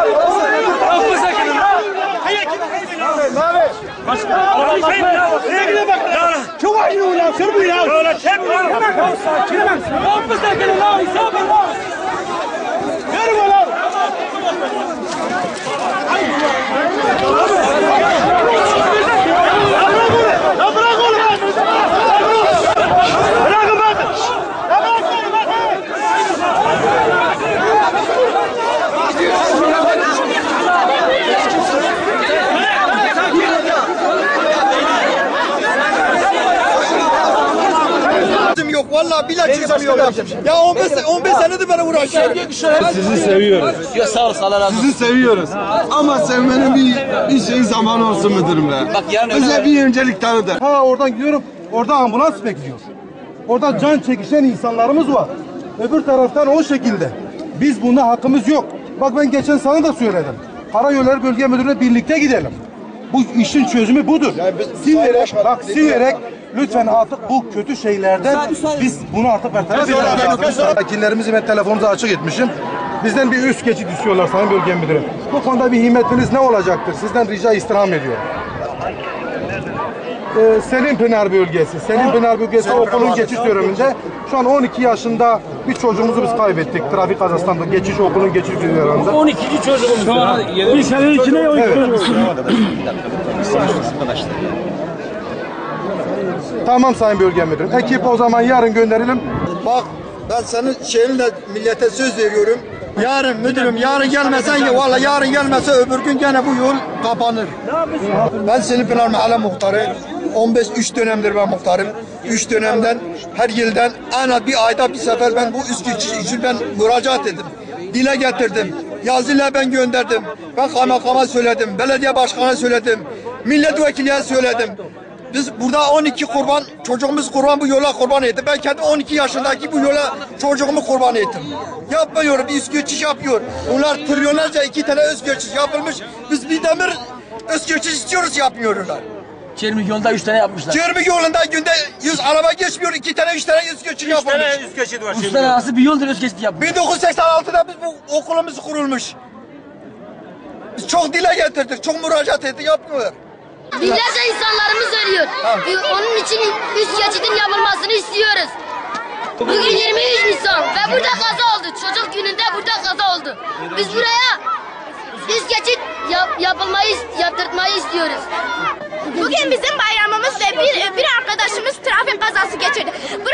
Tamam tamam. Yapma sakın. Hayır kim? Çok acıyor ya. Sırmıyor ya. Öyle çek. Yapma sakın. La hesap et. Yürü ulan. Ya bırak oğlum. Bırakın bak. Ya bırak oğlum bak. Çözüm yok vallahi billahi çözüm yok. Ya 15 se- 15 senedir ben uğraşıyorum. Sizi seviyoruz. Sizi seviyoruz. Ama sevmenin bir, bir şey zaman olsun müdürüm be. Bak yani Bize bir öncelik tanıdı. Ha oradan gidiyorum. Orada ambulans bekliyor. Orada can çekişen insanlarımız var. Öbür taraftan o şekilde. Biz bunda hakkımız yok. Bak ben geçen sana da söyledim. Karayolları Bölge Müdürü'ne birlikte gidelim. Bu işin çözümü budur. Siverek, bak siverek lütfen artık bu kötü şeylerden biz bunu artık bertaraf edelim. Sakinlerimizi ben telefonunuza açık etmişim. Bizden bir üst geçit istiyorlar Sayın Bölge Müdürü. Bu konuda bir himmetiniz ne olacaktır? Sizden rica istirham ediyorum. Ee, Selim Pınar bölgesi. Selim Pınar bölgesi okulun geçiş döneminde şu an 12 yaşında bir çocuğumuzu biz kaybettik. Trafik kazasından da geçiş okulun geçiş döneminde. 12. çocuğumuz. Şu an bir sene içine yok. Tamam Sayın Bölge Müdürüm. Ekip o zaman yarın gönderelim. Bak ben senin şeyinle millete söz veriyorum. Yarın müdürüm yarın gelmesen ya valla yarın gelmese öbür gün gene bu yol kapanır. Ben Selim Pınar Mahalle Muhtarı. 15 3 dönemdir ben muhtarım. 3 dönemden her yıldan en az bir ayda bir sefer ben bu geçiş için ben müracaat ettim. Dile getirdim. Yazıyla ben gönderdim. Ben kaymakama söyledim. Belediye başkanına söyledim. Milletvekiliye söyledim. Biz burada 12 kurban, çocuğumuz kurban bu yola kurban etti. Ben kendi 12 yaşındaki bu yola çocuğumu kurban ettim. Yapmıyor, bir üst geçiş yapıyor. Bunlar trilyonlarca iki tane öz geçiş yapılmış. Biz bir demir öz geçiş istiyoruz yapmıyorlar. Çelmi yolda 3 tane yapmışlar. Çermi yolunda günde 100 araba geçmiyor, iki tane üç tane öz geçiş yapılmış. üst geçit var Uluslararası bir yoldur öz geçti yapmış. 1986'da biz bu okulumuz kurulmuş. Biz çok dile getirdik, çok müracaat ettik, yapmıyorlar. Binlerce insanlarımız ölüyor. Ee, Onun için üst geçidin yapılmasını istiyoruz. Bugün 23 Nisan ve burada kaza oldu. Çocuk gününde burada kaza oldu. Biz buraya üst geçit yap, yapılmayı, yaptırtmayı istiyoruz. Bugün bizim bayramımız ve bir, bir arkadaşımız trafik kazası geçirdi. Burada